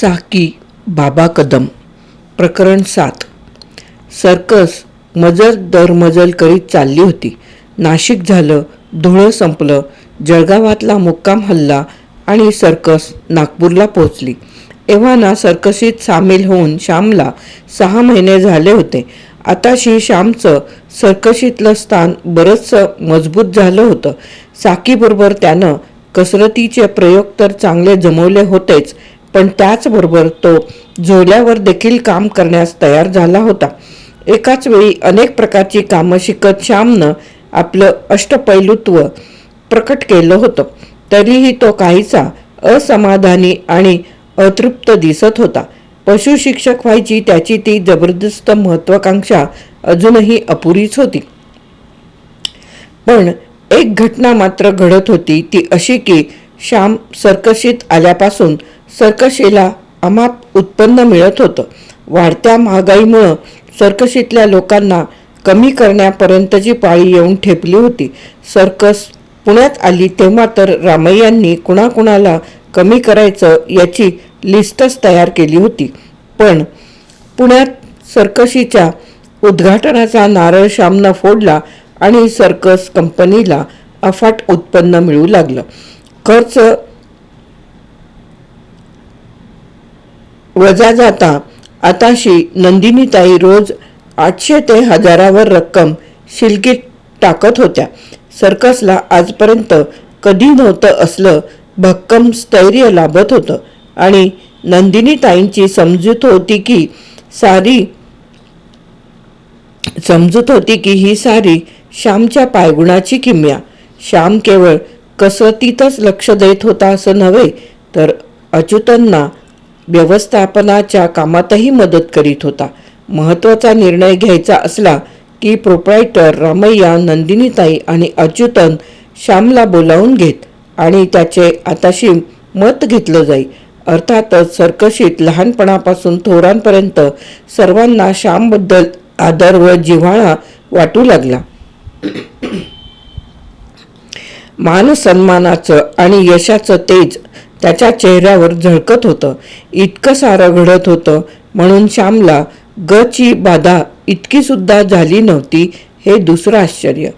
साकी बाबा कदम प्रकरण सात. सर्कस मजल दरमजल करीत चालली होती. नाशिक झालं धुळं संपलं जळगावातला मुक्काम हल्ला आणि सर्कस नागपूरला पोचली एव्हाना सर्कशीत सामील होऊन श्यामला सहा महिने झाले होते. आताशी श्यामचं सर्कशीतलं स्थान बरंचसं मजबूत झालं होतं. साकीबरोबर त्यानं कसरतीचे प्रयोग तर चांगले जमवले होतेच पण त्याचबरोबर तो झोल्यावर देखील काम करण्यास तयार झाला होता. एकाच वेळी अनेक प्रकारची कामं शिकत श्यामनं आपलं अष्टपैलुत्व प्रकट केलं होतं. तरीही तो काहीसा असमाधानी आणि अतृप्त दिसत होता. पशुशिक्षक व्हायची त्याची ती जबरदस्त महत्वाकांक्षा अजूनही अपुरीच होती. पण एक घटना मात्र घडत होती ती अशी की श्याम सर्कशीत आल्यापासून सर्कशीला अमाप उत्पन्न मिळत होतं. वाढत्या महागाईमुळं सर्कशीतल्या लोकांना कमी करण्यापर्यंतची पाळी येऊन ठेपली होती. सर्कस पुण्यात आली तेव्हा तर रामय्यांनी कुणाकुणाला कमी करायचं याची लिस्टच तयार केली होती. पण पुण्यात सर्कशीच्या उद्घाटनाचा नारळ श्यामनं फोडला आणि सर्कस कंपनीला अफाट उत्पन्न मिळू लागलं. खर्च वजा जाता. आताशी नंदिनीताई रोज आठशे ते हजारावर रक्कम शिलकीत टाकत होत्या. सर्कसला आजपर्यंत कधी नव्हतं असलं भक्कम स्थैर्य लाभत होतं. आणि नंदिनीताईंची समजूत होती की सारी समजूत होती की ही सारी श्यामच्या पायगुणाची किमया. श्याम केवळ कसरतीतच लक्ष देत होता असं नव्हे तर अच्युतांना व्यवस्थापनाच्या कामातही मदत करीत होता. महत्त्वाचा निर्णय घ्यायचा असला की प्रोप्रायटर रामय्या नंदिनीताई आणि अच्युतन श्यामला बोलावून घेत आणि त्याचे आताशी मत घेतलं जाई. अर्थातच सर्कशीत लहानपणापासून थोरांपर्यंत सर्वांना श्यामबद्दल आदर व जिव्हाळा वाटू लागला. मान सन्मानाचं आणि यशाचं तेज त्याच्या चेहऱ्यावर झळकत होतं. इतकं सारं घडत होतं. म्हणून श्यामला गची बाधा इतकी सुद्धा झाली नव्हती हे दुसरं आश्चर्य.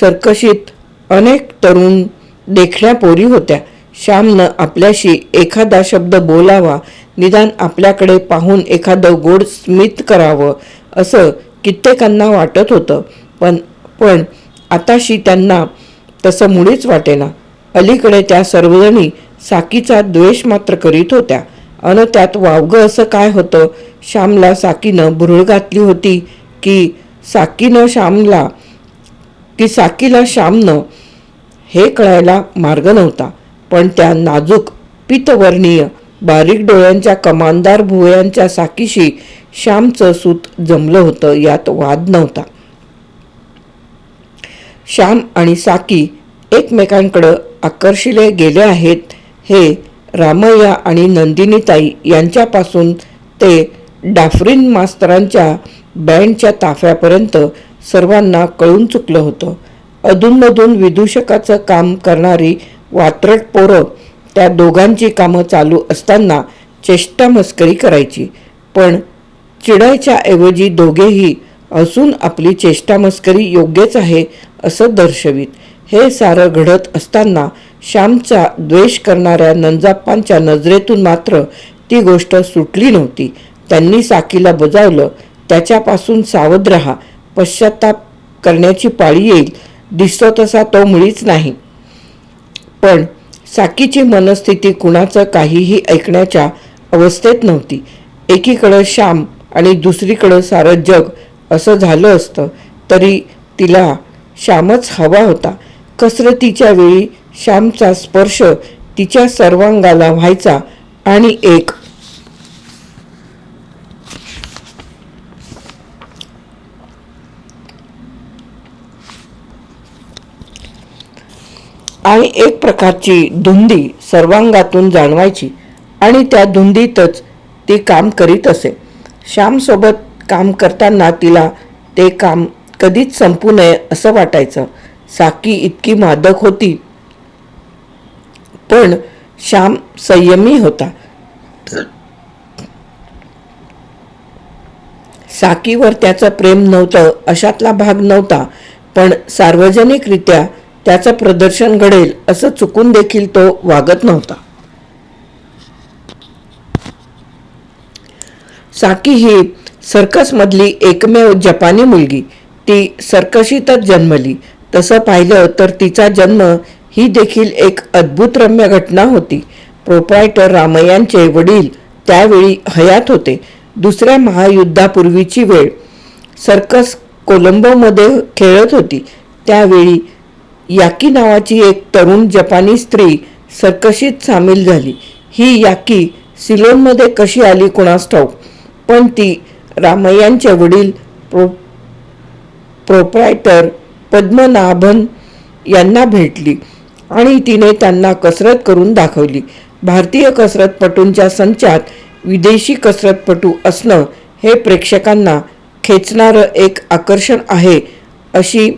सर्कशीत अनेक तरुण देखण्या पोरी होत्या. श्यामनं आपल्याशी एखादा शब्द बोलावा निदान आपल्याकडे पाहून एखादं गोड स्मित करावं असं कित्येकांना वाटत होतं. पण पण आताशी त्यांना तसं मुळीच वाटेना. अलीकडे त्या सर्वजणी साकीचा द्वेष मात्र करीत होत्या. अन त्यात वावगं असं काय होतं? श्यामला साकीनं भुरळ घातली होती की साकीनं श्यामला की साकीला श्यामनं हे कळायला मार्ग नव्हता. पण त्या नाजूक पितवर्णीय बारीक डोळ्यांच्या कमानदार भुवयांच्या साकीशी श्यामचं सूत जमलं होतं यात वाद नव्हता. श्याम आणि साकी एकमेकांकडं आकर्षिले गेले आहेत हे रामय्या आणि नंदिनीताई यांच्यापासून ते डाफरीन मास्तरांच्या बँडच्या ताफ्यापर्यंत सर्वांना कळून चुकलं होतं. अधूनमधून विदूषकाचं काम करणारी वात्रट पोरं त्या दोघांची कामं चालू असताना चेष्टा मस्करी करायची. पण चिडायच्या ऐवजी दोघेही असून आपली चेष्टा मस्करी योग्यच आहे असं दर्शवित. हे सारं घडत असताना श्यामचा द्वेष करणाऱ्या नंजाप्पांच्या नजरेतून मात्र ती गोष्ट सुटली नव्हती. त्यांनी साकीला बजावलं त्याच्यापासून सावध रहा पश्चाताप करण्याची पाळी येईल दिसतो तसा तो मुळीच नाही. पण साकीची मनस्थिती कुणाचं काहीही ऐकण्याच्या अवस्थेत नव्हती. एकीकडं श्याम आणि दुसरीकडं सारं जग असं झालं असतं तरी तिला श्यामच हवा होता. कसरतीच्या वेळी श्यामचा स्पर्श तिच्या सर्वांगाला व्हायचा आणि एक आणि एक प्रकारची धुंदी सर्वांगातून जाणवायची आणि त्या धुंदीतच ती काम करीत असे. श्यामसोबत काम करताना तिला ते काम कधीच संपू नये असं वाटायचं. साकी इतकी मादक होती. पण श्याम संयमी होता. साकीवर त्याचं प्रेम नव्हतं अशातला भाग नव्हता पण सार्वजनिकरित्या त्याचं प्रदर्शन घडेल असं चुकून देखील तो वागत नव्हता. साकी ही सर्कसमधली एकमेव जपानी मुलगी ती सर्कशीतच जन्मली तसं पाहिलं तर तिचा जन्म ही देखील एक अद्भुतरम्य घटना होती. प्रोप्रायटर रामय्यांचे वडील त्यावेळी हयात होते. दुसऱ्या महायुद्धापूर्वीची वेळ. सर्कस कोलंबोमध्ये खेळत होती. त्यावेळी याकी नावाची एक तरुण जपानी स्त्री सर्कशीत सामील झाली. ही याकी सिलोनमध्ये कशी आली कुणास ठाऊक? पण ती रामय्यांचे वडील प्रो प्रोप्रायटर पद्मनाभन यांना भेटली आणि तिने त्यांना कसरत करून दाखवली. भारतीय कसरतपटूंच्या संचात विदेशी कसरतपटू असणं हे प्रेक्षकांना खेचणारं एक आकर्षण आहे अशी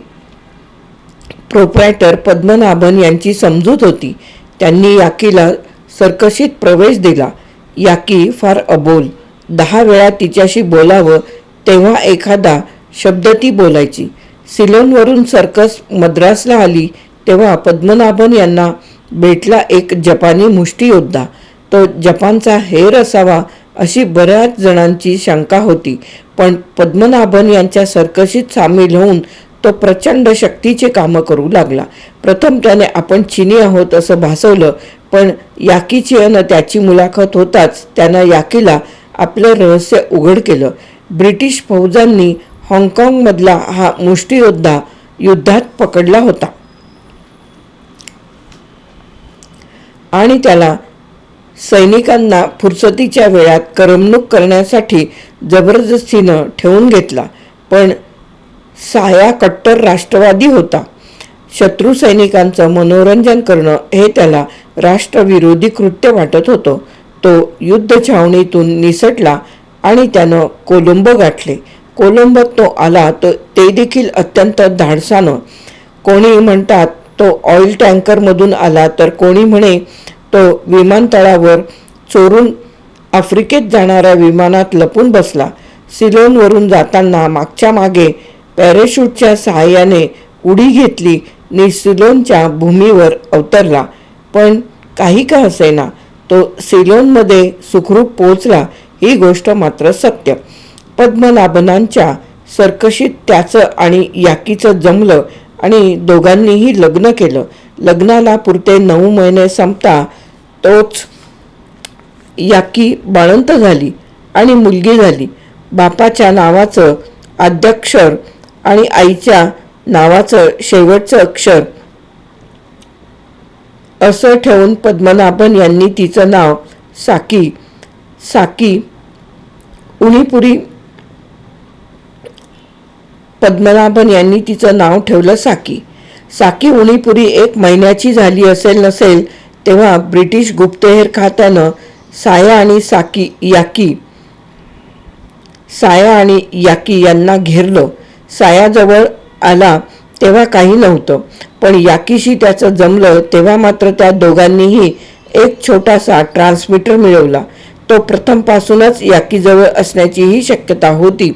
प्रोप्रायटर पद्मनाभन यांची समजूत होती. त्यांनी याकीला सर्कशीत प्रवेश दिला. याकी फार अबोल. दहा वेळा तिच्याशी बोलावं तेव्हा एखादा शब्द ती बोलायची. सिलोनवरून सर्कस मद्रासला आली तेव्हा पद्मनाभन यांना भेटला एक जपानी मुष्टियोद्धा. तो जपानचा हेर असावा अशी बऱ्याच जणांची शंका होती पण पद्मनाभन यांच्या सर्कशीत सामील होऊन तो प्रचंड शक्तीचे कामं करू लागला. प्रथम त्याने आपण चिनी आहोत असं भासवलं पण याकीची अन त्याची मुलाखत होताच त्यानं याकीला आपलं रहस्य उघड केलं. ब्रिटिश फौजांनी हाँगकाँगमधला हा मुष्टियोद्धा युद्धात पकडला होता. आणि त्याला सैनिकांना फुरसतीच्या वेळात करमणूक करण्यासाठी जबरदस्तीनं ठेवून घेतला. पण साया कट्टर राष्ट्रवादी होता. शत्रू सैनिकांचं मनोरंजन करणं हे त्याला राष्ट्रविरोधी कृत्य वाटत होतं. तो युद्ध छावणीतून निसटला आणि त्यानं कोलंबो गाठले. कोलंबत तो आला तो ते देखील अत्यंत धाडसानं. कोणी म्हणतात तो ऑइल टँकरमधून आला तर कोणी म्हणे तो विमानतळावर चोरून आफ्रिकेत जाणाऱ्या विमानात लपून बसला. सिलोनवरून जाताना मागच्या मागे पॅरेशूटच्या सहाय्याने उडी घेतली नि सिलोनच्या भूमीवर अवतरला. पण काही का असेना तो सिलोनमध्ये सुखरूप पोहोचला ही गोष्ट मात्र सत्य. पद्मनाभनांच्या सर्कशीत त्याचं आणि याकीचं जमलं आणि दोघांनीही लग्न केलं. लग्नाला पुरते नऊ महिने संपता तोच याकी बाळंत झाली आणि मुलगी झाली. बापाच्या नावाचं आद्याक्षर आणि आईच्या नावाचं शेवटचं अक्षर असं ठेवून पद्मनाभन यांनी तिचं नाव साकी साकी उणीपुरी पद्मनाभन यांनी तिचं नाव ठेवलं साकी. साकी उणीपुरी एक महिन्याची झाली असेल नसेल तेव्हा ब्रिटिश गुप्तहेर खात्यानं साया आणि साकी याकी साया आणि याकी यांना घेरलं. सायाजवळ आला तेव्हा काही नव्हतं पण याकीशी त्याचं जमलं तेव्हा मात्र त्या दोघांनीही एक छोटासा ट्रान्समीटर मिळवला. तो प्रथमपासूनच याकीजवळ असण्याचीही शक्यता होती.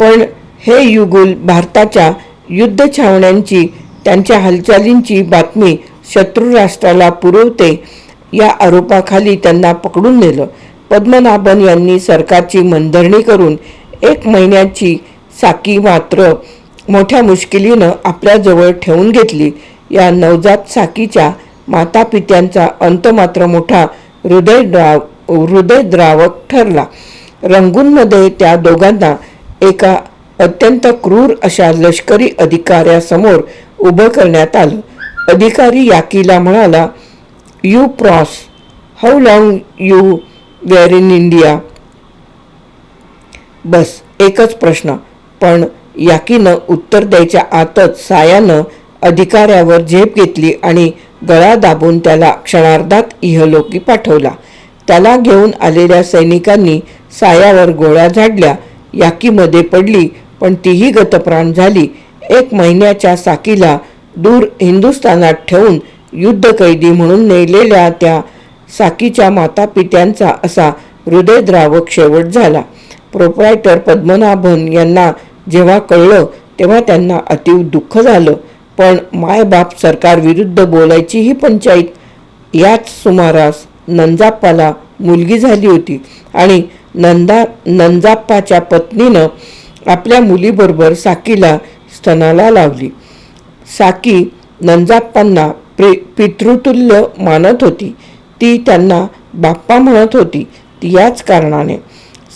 पण हे युगुल भारताच्या युद्ध छावण्यांची त्यांच्या हालचालींची बातमी शत्रू राष्ट्राला पुरवते या आरोपाखाली त्यांना पकडून नेलं. पद्मनाभन यांनी सरकारची मनधरणी करून एक महिन्याची साकी मात्र मोठ्या मुश्किलीनं आपल्याजवळ ठेवून घेतली. या नवजात साकीच्या मातापित्यांचा अंत मात्र मोठा हृदयद्राव हृदयद्रावक ठरला. रंगूनमध्ये त्या दोघांना एका अत्यंत क्रूर अशा लष्करी अधिकाऱ्यासमोर उभं करण्यात आलं. अधिकारी याकीला म्हणाला you pros how long you were in India बस एकच प्रश्न. पण याकीनं उत्तर द्यायच्या आतच सायानं अधिकाऱ्यावर झेप घेतली आणि गळा दाबून त्याला क्षणार्धात इहलोकी पाठवला. त्याला घेऊन आलेल्या सैनिकांनी सायावर गोळ्या झाडल्या. याकीमध्ये पडली पण तीही गतप्राण झाली. एक महिन्याच्या साकीला दूर हिंदुस्थानात ठेवून युद्धकैदी म्हणून नेलेल्या त्या साकीच्या मातापित्यांचा असा हृदयद्रावक शेवट झाला. प्रोप्रायटर पद्मनाभन यांना जेव्हा कळलं तेव्हा त्यांना अतीव दुःख झालं. पण मायबाप सरकारविरुद्ध बोलायचीही पंचायत याच सुमारास नंजाप्पाला मुलगी झाली होती. आणि नंदा नंजाप्पाच्या पत्नीनं आपल्या मुलीबरोबर साकीला स्तनाला लावली. साकी नंजाप्पांना प्रे पितृतुल्य मानत होती. ती त्यांना बाप्पा म्हणत होती. ती याच कारणाने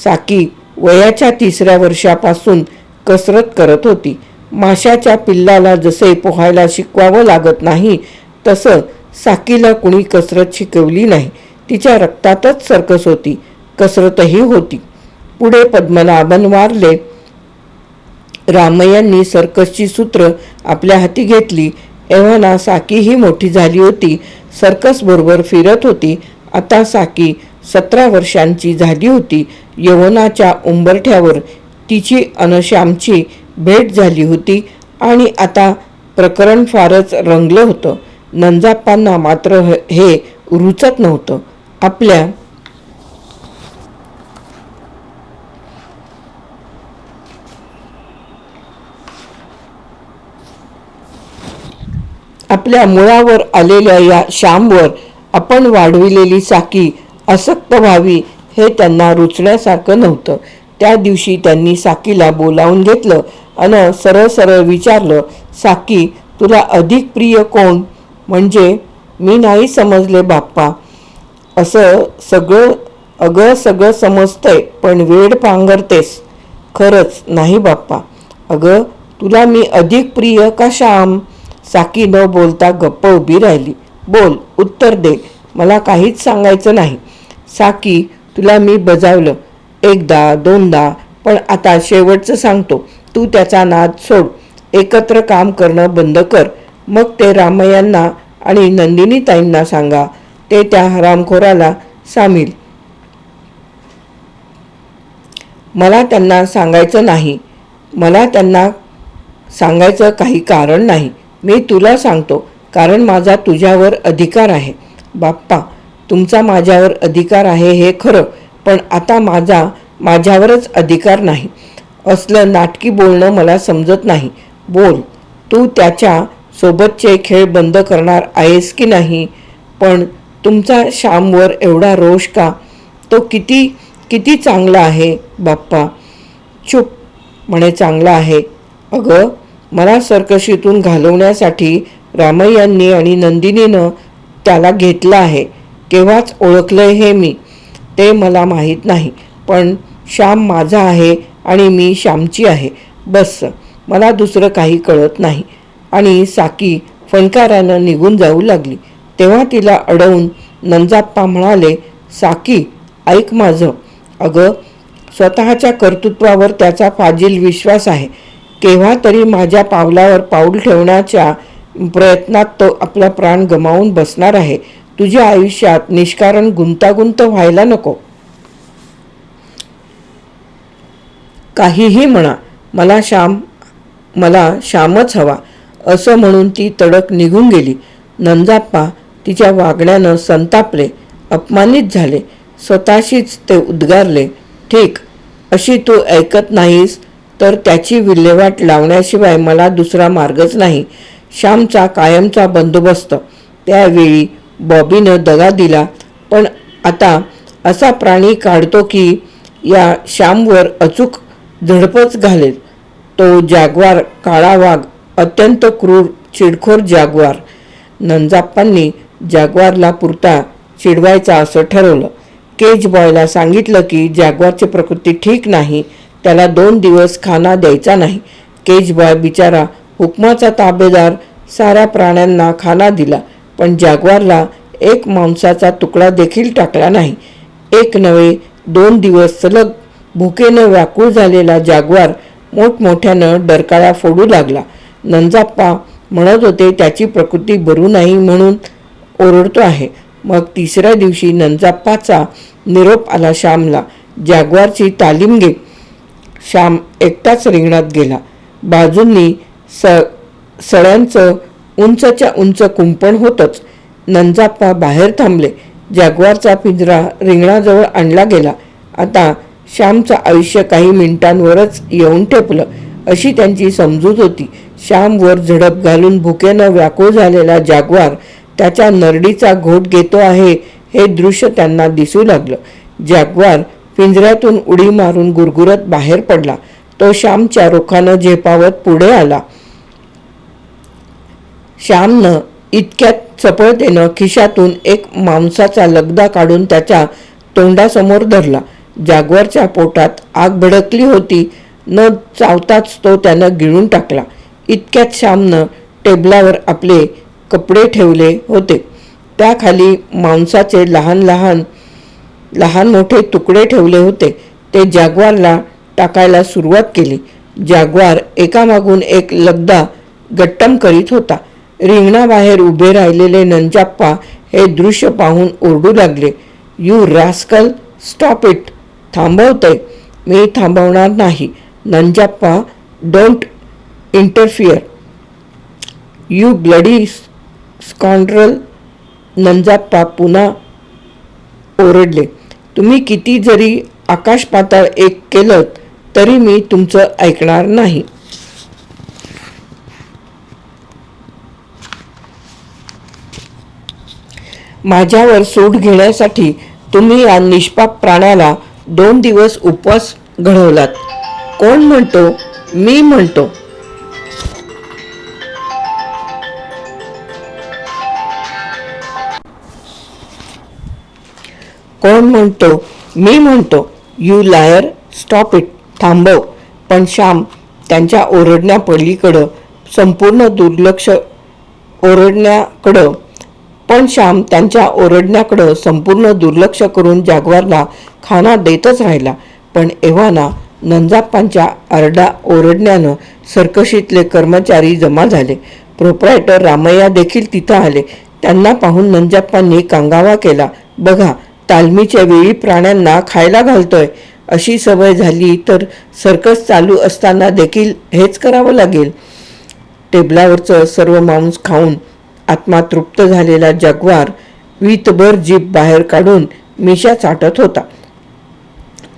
साकी वयाच्या तिसऱ्या वर्षापासून कसरत करत होती. माशाच्या पिल्लाला जसे पोहायला शिकवावं लागत नाही तसं साकीला कुणी कसरत शिकवली नाही. तिच्या रक्तातच सर्कस होती. कसरतही होती. पुढे पद्मनाभन वारले. रामय्यांनी सर्कसची सूत्र आपल्या हाती घेतली. एव्हाना साकी ही मोठी झाली होती. सर्कस बरोबर फिरत होती. आता साकी सतरा वर्षांची झाली होती. यवनाच्या उंबरठ्यावर तिची अनश्यामची भेट झाली होती आणि आता प्रकरण फारच रंगलं होतं. नंजाप्पांना मात्र हे रुचत नव्हतं. आपल्या आपल्या मुळावर आलेल्या या श्यामवर आपण वाढविलेली साकी असक्त व्हावी हे त्यांना रुचण्यासारखं नव्हतं. त्या दिवशी त्यांनी साकीला बोलावून घेतलं आणि सरळ सरळ विचारलं साकी तुला अधिक प्रिय कोण? म्हणजे मी नाही समजले बाप्पा. असं सगळं अगं सगळं समजतंय पण वेड पांघरतेस. खरंच नाही बाप्पा. अगं तुला मी अधिक प्रिय का श्याम? साकी न बोलता गप्प उभी राहिली. बोल उत्तर दे. मला काहीच सांगायचं नाही. साकी तुला मी बजावलं. एकदा दोनदा पण आता शेवटचं सांगतो. तू त्याचा नाद सोड. एकत्र काम करणं बंद कर. मग ते रामयांना आणि नंदिनीताईंना सांगा. ते त्या हरामखोराला सामील. मला त्यांना सांगायचं नाही. मला त्यांना सांगायचं काही कारण नाही. मी तुला सांगतो कारण माझा तुझ्यावर अधिकार आहे. बाप्पा तुमचा माझ्यावर अधिकार आहे हे खरं पण आता माझा माझ्यावरच अधिकार नाही. असलं नाटकी बोलणं मला समजत नाही. बोल. तू त्याच्या सोबतचे खेळ बंद करणार आहेस की नाही? पण तुमचा श्यामवर एवढा रोष का? तो किती किती चांगला आहे बाप्पा? चुप म्हणे चांगला आहे. अगं मला सर्कशीतून घालवण्यासाठी रामय्यांनी आणि नंदिनीनं त्याला घेतलं आहे. केव्हाच ओळखलंय हे मी? ते मला माहीत नाही. पण श्याम माझा आहे आणि मी श्यामची आहे. बस. मला दुसरं काही कळत नाही. आणि साकी फणकारानं निघून जाऊ लागली. तेव्हा तिला अडवून नंजाप्पा म्हणाले साकी ऐक माझं. अगं स्वतःच्या कर्तृत्वावर त्याचा फाजील विश्वास आहे. केव्हा तरी माझ्या पावलावर पाऊल ठेवण्याच्या प्रयत्नात तो आपला प्राण गमावून बसणार आहे. तुझ्या आयुष्यात निष्कारण गुंतागुंत व्हायला नको. काहीही म्हणा मला श्याम मला श्यामच हवा असं म्हणून ती तडक निघून गेली. नंजाप्पा तिच्या वागण्यानं संतापले अपमानित झाले स्वतःशीच ते उद्गारले. ठीक अशी तू ऐकत नाहीस? तर त्याची विल्हेवाट लावण्याशिवाय मला दुसरा मार्गच नाही. श्यामचा कायमचा बंदोबस्त. त्यावेळी बॉबीनं दगा दिला पण आता असा प्राणी काढतो की या श्यामवर अचूक झडपच घालेल. तो जागवार काळा वाघ अत्यंत क्रूर चिडखोर जागवार. नंजाप्पांनी जागवारला पुरता चिडवायचा असं ठरवलं. केज बॉयला सांगितलं की जागवारची प्रकृती ठीक नाही त्याला दोन दिवस खाना द्यायचा नाही. केज बॉय बिचारा हुकमाचा ताबेदार साऱ्या प्राण्यांना खाना दिला पण जागवारला एक मांसाचा तुकडा देखील टाकला नाही. एक नव्हे दोन दिवस सलग भुकेनं व्याकुळ झालेला जागवार मोठमोठ्यानं डरकाळ्या फोडू लागला. नंजाप्पा म्हणत होते त्याची प्रकृती बरू नाही म्हणून ओरडतो आहे. मग तिसऱ्या दिवशी नंजाप्पाचा निरोप आला श्यामला. जागवारची तालीम घे श्याम एकटाच रिंगणात गेला. बाजूंनी स सळ्यांचं उंचच्या उंच कुंपण होतंच. नंजाप्पा बाहेर थांबले. जागवारचा पिंजरा रिंगणाजवळ आणला गेला. आता श्यामचं आयुष्य काही मिनिटांवरच येऊन ठेपलं अशी त्यांची समजूत होती. श्यामवर झडप घालून भुकेनं व्याकुळ झालेला जागवार त्याच्या नरडीचा घोट घेतो आहे हे दृश्य त्यांना दिसू लागलं. जागवार पिंजऱ्यातून उडी मारून गुरगुरत बाहेर पडला. तो श्यामच्या रोखानं झेपावत पुढे आला. श्यामनं इतक्यात चपळतेनं खिशातून एक मांसाचा लगदा काढून त्याच्या तोंडासमोर धरला. जागवरच्या पोटात आग भडकली होती. न चावताच तो त्यानं गिळून टाकला. इतक्यात श्यामनं टेबलावर आपले कपडे ठेवले होते. त्याखाली मांसाचे लहान लहान लहान मोठे तुकडे ठेवले होते. ते जागवारला टाकायला सुरुवात केली. जागवार एकामागून एक लगदा गट्टम करीत होता. रिंगणाबाहेर उभे राहिलेले नंजाप्पा हे दृश्य पाहून ओरडू लागले. यू रॅस्कल स्टॉप इट थांबवतंय. मी थांबवणार नाही. Nanjappa don't interfere. You bloody scoundrel. Nanjappa पुन्हा ओरडले. तुम्ही किती जरी आकाश पाताळ एक केलं तरी मी तुमचं ऐकणार नाही. माझ्यावर सूट घेण्यासाठी तुम्ही या निष्पाप प्राण्याला दोन दिवस उपवास घडवलात. कोण म्हणतो? मी म्हणतो. कोण म्हणतो? मी म्हणतो यू लायर स्टॉप इट थांबव. पण श्याम त्यांच्या ओरडण्या पलीकडं संपूर्ण दुर्लक्ष ओरडण्याकडं पण श्याम त्यांच्या ओरडण्याकडं संपूर्ण दुर्लक्ष करून जागवारला खाना देतच राहिला. पण एव्हाना नंजाप्पांच्या आरडा ओरडण्यानं सर्कशीतले कर्मचारी जमा झाले. प्रोप्रायटर रामय्या देखील तिथं आले. त्यांना पाहून नंजाप्पांनी कांगावा केला. बघा तालमीच्या वेळी प्राण्यांना खायला घालतोय. अशी सवय झाली तर सर्कस चालू असताना देखील हेच करावं लागेल. टेबलावरचं सर्व मांस खाऊन आत्मा तृप्त झालेला जगवार वीतभर जीभ बाहेर काढून मिशा चाटत होता.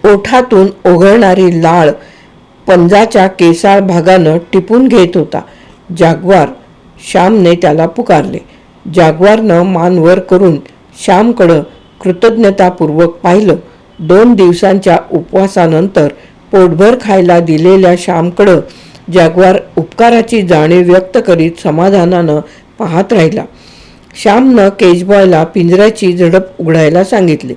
ओठातून ओघळणारी लाळ पंजाच्या केसाळ भागानं टिपून घेत होता. जागवार श्यामने त्याला पुकारले. जागवारनं मान वर करून श्यामकडं कृतज्ञतापूर्वक पाहिलं दोन दिवसांच्या उपवासानंतर पोटभर खायला दिलेल्या श्यामकडं जागवार उपकाराची जाणीव व्यक्त करीत समाधानानं पाहत राहिला. श्यामनं केजबॉयला पिंजऱ्याची झडप उघडायला सांगितली.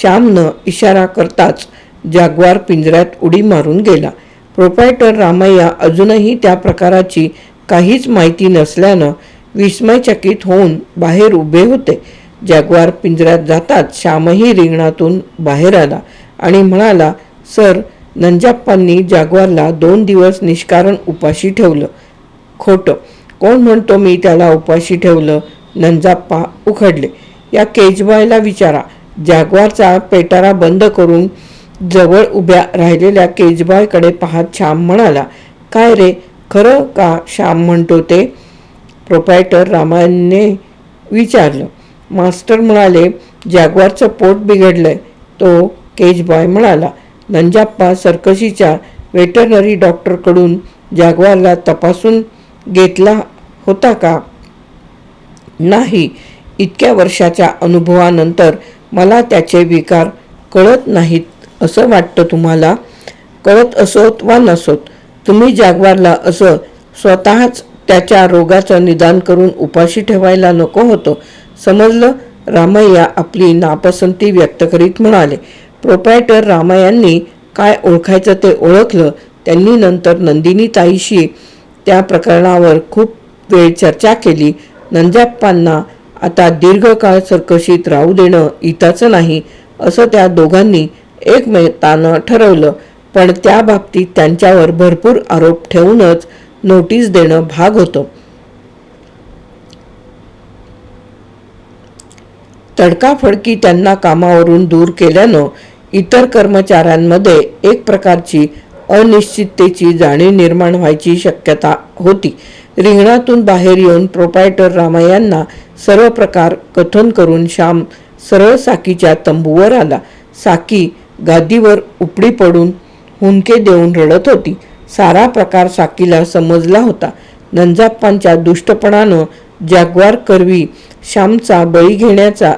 श्यामनं इशारा करताच जागवार पिंजऱ्यात उडी मारून गेला. प्रोपायटर रामय्या अजूनही त्या प्रकाराची काहीच माहिती नसल्यानं विस्मयचकित होऊन बाहेर उभे होते. जाग्वार पिंजऱ्यात जाताच श्यामही रिंगणातून बाहेर आला आणि म्हणाला सर नंजाप्पांनी जाग्वारला दोन दिवस निष्कारण उपाशी ठेवलं. खोटं. कोण म्हणतो मी त्याला उपाशी ठेवलं? नंजाप्पा उखडले या केजबायला विचारा. जाग्वारचा पेटारा बंद करून जवळ उभ्या राहिलेल्या केजबायकडे पाहत श्याम म्हणाला काय रे? खरं का श्याम म्हणतो ते? प्रोपायटर रामायणने विचारलं. मास्टर म्हणाले जागवारचं पोट बिघडलंय. तो केजबॉय म्हणाला नंजाप्पा सर्कशीच्या वेटरनरी डॉक्टरकडून जागवारला तपासून घेतला होता का? नाही. इतक्या वर्षाच्या अनुभवानंतर मला त्याचे विकार कळत नाहीत असं वाटतं तुम्हाला? कळत असोत वा नसोत तुम्ही जागवारला असं स्वतःच त्याच्या रोगाचं निदान करून उपाशी ठेवायला नको होतं. समजलं? रामय्या आपली नापसंती व्यक्त करीत म्हणाले प्रोपायटर रामय्यांनी काय ओळखायचं ते ओळखलं. त्यांनी नंतर नंदिनी ताईशी त्या प्रकरणावर खूप वेळ चर्चा केली. नंजाप्पांना आता दीर्घकाळ सर्कशीत राहू देणं इताचं नाही असं त्या दोघांनी एकमेकानं ठरवलं. पण त्या बाबतीत त्यांच्यावर भरपूर आरोप ठेवूनच नोटीस देणं भाग होतं. तडकाफडकी त्यांना कामावरून दूर केल्यानं इतर कर्मचाऱ्यांमध्ये एक प्रकारची अनिश्चिततेची जाणीव निर्माण व्हायची शक्यता होती. रिंगणातून बाहेर येऊन प्रोपायटर रामय्यांना सर्व प्रकार कथन करून श्याम सरळ साकीच्या तंबूवर आला. साकी गादीवर उपडी पडून हुंके देऊन रडत होती. सारा प्रकार साकीला समजला होता. नंजाप्पांच्या दुष्टपणानं जाग्वार करवी श्यामचा बळी घेण्याचा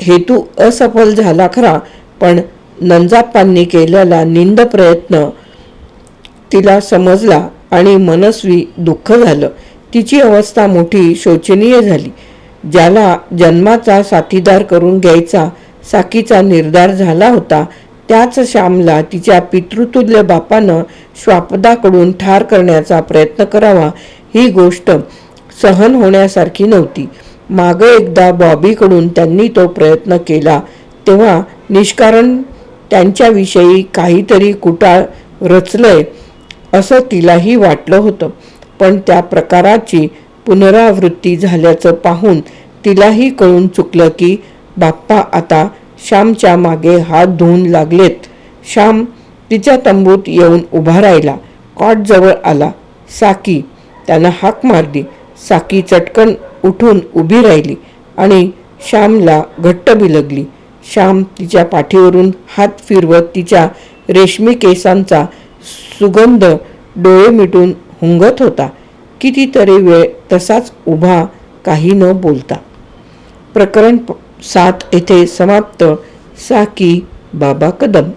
हेतू असफल झाला खरा पण नंजाप्पांनी केलेला निंद प्रयत्न तिला समजला आणि मनस्वी दुःख झालं. तिची अवस्था मोठी शोचनीय झाली. ज्याला जन्माचा साथीदार करून घ्यायचा साकीचा निर्धार झाला होता त्याच श्यामला तिच्या पितृतुल्य बापानं श्वापदाकडून ठार करण्याचा प्रयत्न करावा ही गोष्ट सहन होण्यासारखी नव्हती. मागं एकदा बॉबीकडून त्यांनी तो प्रयत्न केला तेव्हा निष्कारण त्यांच्याविषयी काहीतरी कुटाळ रचलंय असं तिलाही वाटलं होतं. पण त्या प्रकाराची पुनरावृत्ती झाल्याचं पाहून तिलाही कळून चुकलं की बाप्पा आता श्यामच्या मागे हात धुवून लागलेत. श्याम तिच्या तंबूत येऊन उभा राहिला. कॉट जवळ आला. साकी त्यानं हाक मारली. साकी चटकन उठून उभी राहिली आणि श्यामला घट्ट बिलगली. श्याम तिच्या पाठीवरून हात फिरवत तिच्या रेशमी केसांचा सुगंध डोळे मिटून हुंगत होता. कितीतरी वेळ तसाच उभा काही न बोलता. प्रकरण सात येथे समाप्त. साकी बाबा कदम.